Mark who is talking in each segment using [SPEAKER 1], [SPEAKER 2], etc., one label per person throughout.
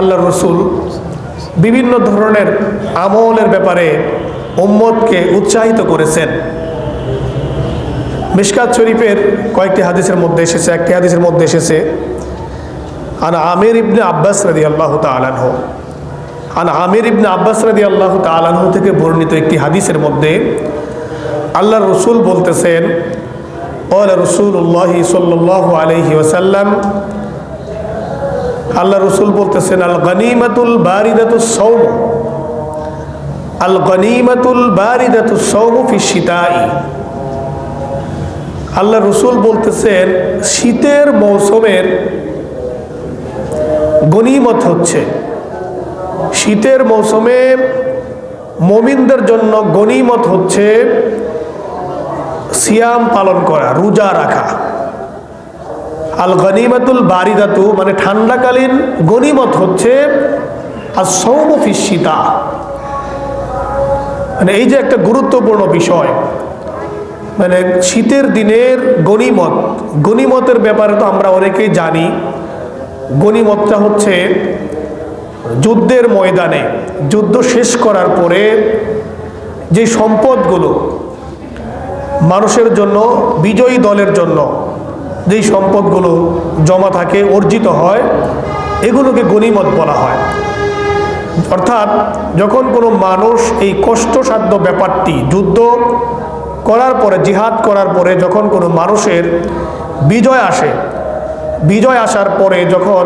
[SPEAKER 1] আল্লাহ রসুল বিভিন্ন ধরনের আমলের ব্যাপারে উম্মতকে উৎসাহিত করেছেন। মিশকাত শরীফের কয়েকটি হাদিসের মধ্যে এসেছে, একটি হাদিসের মধ্যে এসেছে, আন আমির ইবনে আব্বাস রাদি আল্লাহ তালানহ আন আমির ইবনে আব্বাস রাদি আল্লাহ তালানহ থেকে বর্ণিত একটি হাদিসের মধ্যে আল্লাহ রসুল বলতেছেন ও রসুল্লাহ সাল্লাহ আলহি ওসাল্লাম আল্লাহ রসুল বলতেছেন, আল গনিমাতুল বারিদাতু সৌম আল গনিমাতুল বারিদাতু সৌম ফি শীতাই। আল্লাহ রসুল বলতেছেন, শীতের মৌসুমের গনিমত হচ্ছে, শীতের মৌসুমে মমিনদের জন্য গনিমত হচ্ছে সিয়াম পালন করা, রোজা রাখা। আল গনিমাতুল বারিদাতু মানে ঠান্ডাকালীন গনিমত হচ্ছে আর সৌমফিসিতা মানে এই যে একটা গুরুত্বপূর্ণ বিষয় মানে শীতের দিনের গনিমত, গনিমতের ব্যাপারে তো আমরা অনেকেই জানি, গনিমতটা হচ্ছে যুদ্ধের ময়দানে, যুদ্ধ শেষ করার পরে যে সম্পদগুলো মানুষের জন্য, বিজয়ী দলের জন্য যেই সম্পদগুলো জমা থাকে, অর্জিত হয়, এগুলোকে গনিমত বলা হয়। অর্থাৎ যখন কোনো মানুষ এই কষ্টসাধ্য ব্যাপারটি যুদ্ধ করার পরে, জিহাদ করার পরে যখন কোনো মানুষের বিজয় আসে, বিজয় আসার পরে যখন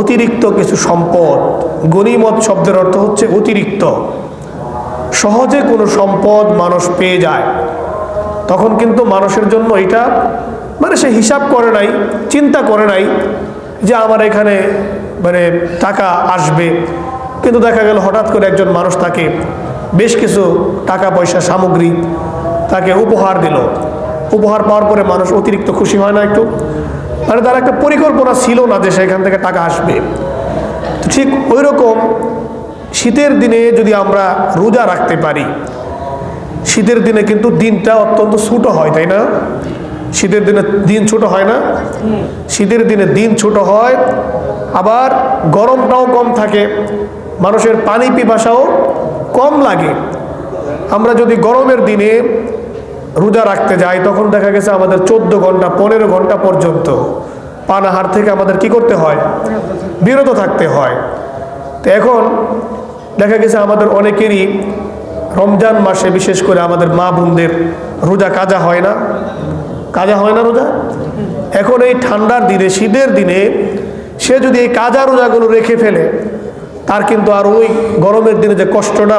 [SPEAKER 1] অতিরিক্ত কিছু সম্পদ গনিমত শব্দের অর্থ হচ্ছে অতিরিক্ত। সহজে কোনো সম্পদ মানুষ পেয়ে যায়। তখন কিন্তু মানুষের জন্য এটা মানে সে হিসাব করে নাই, চিন্তা করে নাই যে আমার এখানে মানে টাকা আসবে। কিন্তু দেখা গেল হঠাৎ করে একজন মানুষ তাকে বেশ কিছু টাকা পয়সা সামগ্রী তাকে উপহার দিল। উপহার পাওয়ার পরে মানুষ অতিরিক্ত খুশি হয় না একটু। মানে তার একটা পরিকল্পনা ছিল না যে সেখান থেকে টাকা আসবে। ঠিক ওই রকম শীতের দিনে যদি আমরা রোজা রাখতে পারি শীতের দিনে কিন্তু দিনটা অত্যন্ত ছোট হয়, তাই না? শীতের দিনে দিন ছোট হয় না? শীতের দিনে দিন ছোট হয়, আবার গরমটাও কম থাকে, মানুষের পানি পিপাসাও কম লাগে। আমরা যদি গরমের দিনে রোজা রাখতে যাই, তখন দেখা গেছে আমাদের চোদ্দ ঘণ্টা, পনেরো ঘণ্টা পর্যন্ত পানাহার থেকে আমাদের কি করতে হয়? বিরত থাকতে হয়। তো এখন দেখা গেছে আমাদের অনেকেরই রমজান মাসে বিশেষ করে আমাদের মা বোনদের রোজা কাজা হয় না। কাজা হয় না রোজা? এখন এই ঠান্ডার দিনে, শীতের দিনে সে যদি এই কাজা রোজাগুলো রেখে ফেলে, তার কিন্তু আর ওই গরমের দিনে যে কষ্টটা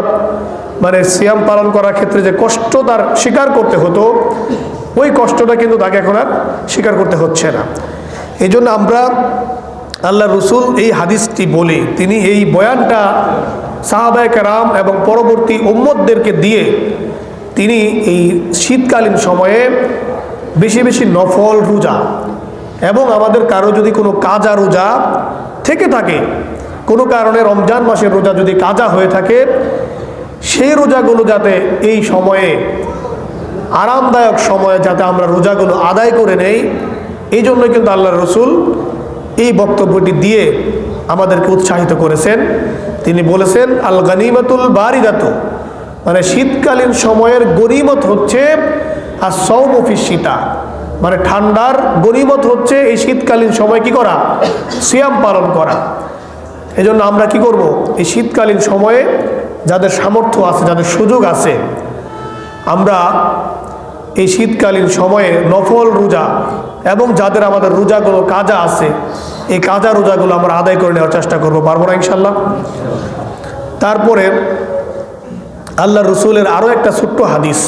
[SPEAKER 1] মানে সিয়াম পালন করার ক্ষেত্রে যে কষ্ট তার স্বীকার করতে হতো, ওই কষ্টটা কিন্তু তাকে এখন আর স্বীকার করতে হচ্ছে না। এই আমরা আল্লাহ রসুল এই হাদিসটি বলে, তিনি এই বয়ানটা সাহাবায় কারাম এবং পরবর্তী উম্মদদেরকে দিয়ে তিনি এই শীতকালীন সময়ে বেশি বেশি নফল রোজা এবং আমাদের কারও যদি কোনো কাজা রোজা থেকে থাকে, কোনো কারণে রমজান মাসের রোজা যদি কাজা হয়ে থাকে, সেই রোজাগুলো যাতে এই সময়ে আরামদায়ক সময়ে যাতে আমরা রোজাগুলো আদায় করে নেই, এই জন্য কিন্তু আল্লাহ রসুল এই বক্তব্যটি দিয়ে আমাদেরকে উৎসাহিত করেছেন। তিনি বলেছেন আল গানিমাতুল বারিদাত মানে শীতকালীন সময়ের গরিমত হচ্ছে আর সৌমফিস শীতা। মানে ঠান্ডার গরিমত হচ্ছে এই শীতকালীন সময় কি করা? সিয়াম পালন করা। এজন্য আমরা কি করব? এই শীতকালীন সময়ে যাদের সামর্থ্য আছে, যাদের সুযোগ আছে, আমরা এই শীতকালীন সময়ে নফল রোজা এবং যাদের আমাদের রোজাগুলো কাজা আছে, এই কাজা রোজাগুলো আমরা আদায় করে নেওয়ার চেষ্টা করব। পারব না ইনশাল্লাহ তারপরে আল্লাহ রসুলের আরও একটা ছোট্ট হাদিস।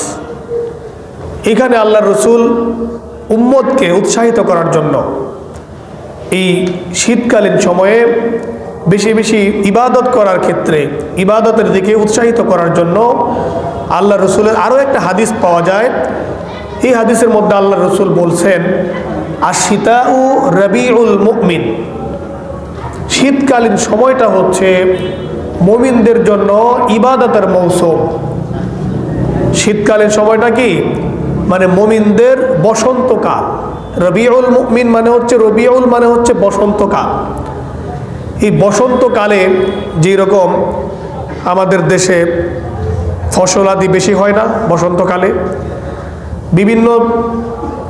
[SPEAKER 1] এখানে আল্লাহ রসুল উম্মদকে উৎসাহিত করার জন্য এই শীতকালীন সময়ে বেশি বেশি ইবাদত করার ক্ষেত্রে, ইবাদতের দিকে উৎসাহিত করার জন্য আল্লাহ রসুলের আরও একটা হাদিস পাওয়া যায়। এই হাদিসের মধ্যে আল্লাহ রসুল বলছেন আশিতা ও রবিউল মুকমিন শীতকালীন সময়টা হচ্ছে মমিনদের জন্য ইবাদতের মৌসুম। শীতকালীন সময়টা কি? মানে মমিনদের বসন্তকাল রবিউল মুকমিন মানে হচ্ছে, রবিউল মানে হচ্ছে বসন্তকাল এই বসন্তকালে যেরকম আমাদের দেশে ফসল আদি বেশি হয় না বসন্তকালে বিভিন্ন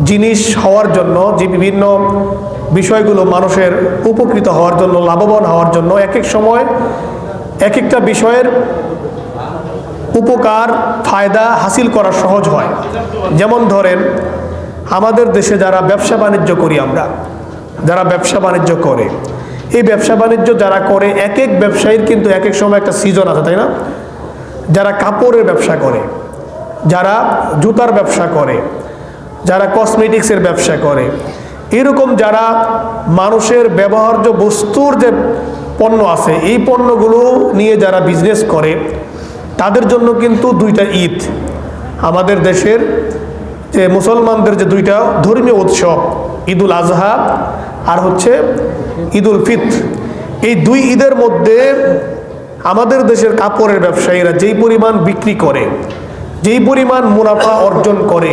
[SPEAKER 1] জিনিস হওয়ার জন্য, যে বিভিন্ন বিষয়গুলো মানুষের উপকৃত হওয়ার জন্য, লাভবান হওয়ার জন্য এক এক সময় এক একটা বিষয়ের উপকার, ফায়দা হাসিল করা সহজ হয়। যেমন ধরেন, আমাদের দেশে যারা ব্যবসা বাণিজ্য করি আমরা, যারা ব্যবসা বাণিজ্য করে, এই ব্যবসা বাণিজ্য যারা করে এক এক ব্যবসায়ীর কিন্তু এক এক সময় একটা সিজন আছে, তাই না? যারা কাপড়ের ব্যবসা করে যারা জুতার ব্যবসা করে, যারা কসমেটিক্সের ব্যবসা করে, এরকম যারা মানুষের ব্যবহার্য বস্তুর যে পণ্য আছে, এই পণ্যগুলো নিয়ে যারা বিজনেস করে, তাদের জন্য কিন্তু দুইটা ঈদ। আমাদের দেশের যে মুসলমানদের যে দুইটা ধর্মীয় উৎসব, ঈদুল আজহা আর হচ্ছে ঈদুল ফিত্র। এই দুই ঈদের মধ্যে আমাদের দেশের কাপড়ের ব্যবসায়ীরা যেই পরিমাণ বিক্রি করে যেই পরিমাণ মুনাফা অর্জন করে,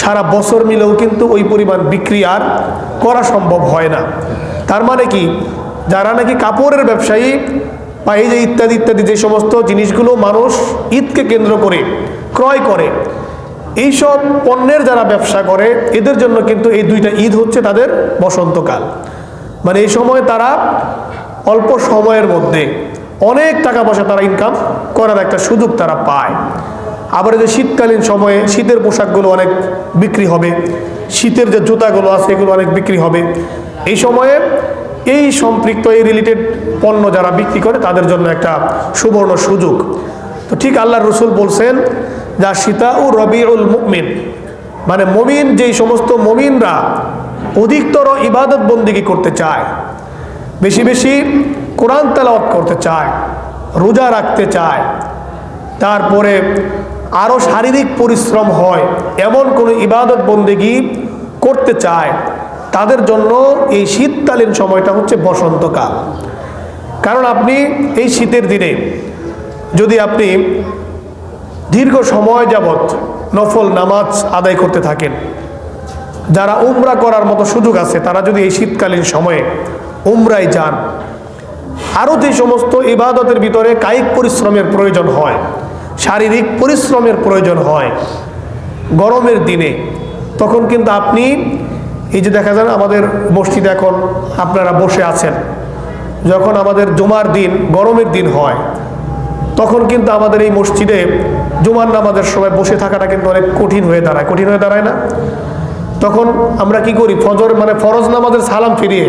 [SPEAKER 1] সারা বছর মিলেও কিন্তু ওই পরিমাণ বিক্রি আর করা সম্ভব হয় না। তার মানে কি? যারা নাকি কাপড়ের ব্যবসায়ী বা যে ইত্যাদি ইত্যাদি যে সমস্ত জিনিসগুলো মানুষ ঈদকে কেন্দ্র করে ক্রয় করে, এইসব পণ্যের যারা ব্যবসা করে, এদের জন্য কিন্তু এই দুইটা ঈদ হচ্ছে তাদের বসন্তকাল। মানে এই সময় তারা অল্প সময়ের মধ্যে অনেক টাকা পয়সা তারা ইনকাম করার একটা সুযোগ তারা পায়। আবার যে শীতকালীন সময়ে শীতের পোশাকগুলো অনেক বিক্রি হবে, শীতের যে জুতাগুলো আছে এগুলো অনেক বিক্রি হবে। এই সময়ে এই সম্পৃক্ত, এই রিলেটেড পণ্য যারা বিক্রি করে তাদের জন্য একটা সুবর্ণ সুযোগ। তো ঠিক আল্লাহ রসুল বলছেন, যা সীতা ও রবিউল মুমিন মানে মমিন যেই সমস্ত মমিনরা অধিকতর ইবাদত বন্দিগি করতে চায়, বেশি বেশি কোরআন তেলাওয়াত করতে চায়, রোজা রাখতে চায়, তারপরে আরও শারীরিক পরিশ্রম হয়, এমন কোনো ইবাদত বন্দেগি করতে চায়, তাদের জন্য এই শীতকালীন সময়টা হচ্ছে বসন্তকাল। কারণ আপনি এই শীতের দিনে যদি আপনি দীর্ঘ সময় যাবৎ নফল নামাজ আদায় করতে থাকেন, যারা উমরা করার মতো সুযোগ আছে, তারা যদি এই শীতকালীন সময়ে উমরায় যান আরও যে সমস্ত ইবাদতের ভিতরে কায়িক পরিশ্রমের প্রয়োজন হয় শারীরিক পরিশ্রমের প্রয়োজন হয়। গরমের দিনে। তখন কিন্তু আপনি, এই যে দেখা যান আমাদের মসজিদে এখন আপনারা বসে আছেন। যখন আমাদের জুমার দিন, গরমের দিন হয়, তখন কিন্তু আমাদের এই মসজিদে জুমার নামাজের সময় বসে থাকাটা কিন্তু অনেক কঠিন হয়ে দাঁড়ায়। কঠিন হয়ে দাঁড়ায় না? তখন আমরা কি করি? ফজর মানে ফরজ নামাজের সালাম ফিরিয়ে,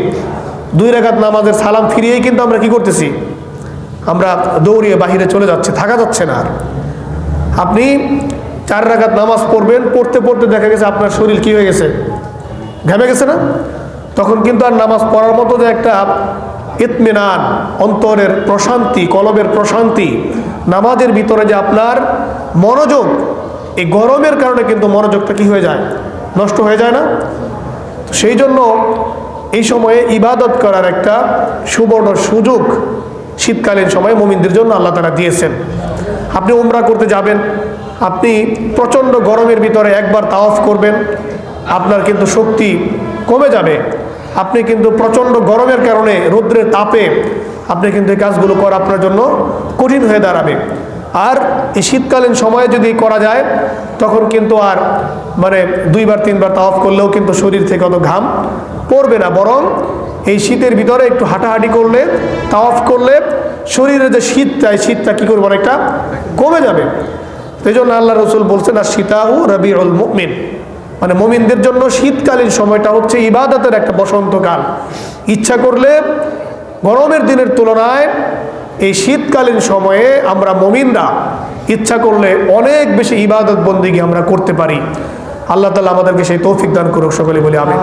[SPEAKER 1] দুই রেখাত নামাজের সালাম ফিরিয়েই কিন্তু আমরা কি করতেছি? আমরা দৌড়িয়ে বাহিরে চলে যাচ্ছে, থাকা যাচ্ছে না আর। আপনি চার রাখাত নামাজ পড়বেন, পড়তে পড়তে দেখা গেছে আপনার শরীর কি হয়ে গেছে? ঘেমে গেছে না? তখন কিন্তু আর নামাজ পড়ার মতো যে একটা ইতমিনান, অন্তরের প্রশান্তি, কলবের প্রশান্তি, নামাজের ভিতরে যে আপনার মনোযোগ, এই গরমের কারণে কিন্তু মনোযোগটা কি হয়ে যায়? নষ্ট হয়ে যায় না? সেই জন্য এই সময়ে ইবাদত করার একটা সুবর্ণ সুযোগ শীতকালীন সময়ে মোমিনদের জন্য আল্লাহ তারা দিয়েছেন। আপনি উমরা করতে যাবেন, আপনি প্রচণ্ড গরমের ভিতরে একবার তাওয়াফ করবেন, আপনার কিন্তু শক্তি কমে যাবে। আপনি কিন্তু প্রচণ্ড গরমের কারণে রৌদ্রের তাপে আপনি কিন্তু এই কাজগুলো করা আপনার জন্য কঠিন হয়ে দাঁড়াবে। আর এই শীতকালীন সময়ে যদি করা যায়, তখন কিন্তু আর মানে দুইবার, তিনবার তাওয়াফ করলেও কিন্তু শরীর থেকে অত ঘাম পড়বে না। বরং এই শীতের ভিতরে একটু হাঁটাহাঁটি করলে, তাওয়াফ করলে শরীরে যে শীত এই শীতটা কী করব? অনেকটা কমে যাবে। সেই জন্য আল্লাহ রসুল বলছেন আর সীতাহু রবিউল মুমিন। মানে মমিনদের জন্য শীতকালীন সময়টা হচ্ছে ইবাদতের একটা বসন্তকাল। ইচ্ছা করলে গরমের দিনের তুলনায় এই শীতকালীন সময়ে আমরা মমিনরা ইচ্ছা করলে অনেক বেশি ইবাদত বন্দিগি আমরা করতে পারি। আল্লাহ তালা আমাদেরকে সেই তৌফিক দান করুক, সকলে বলে আমি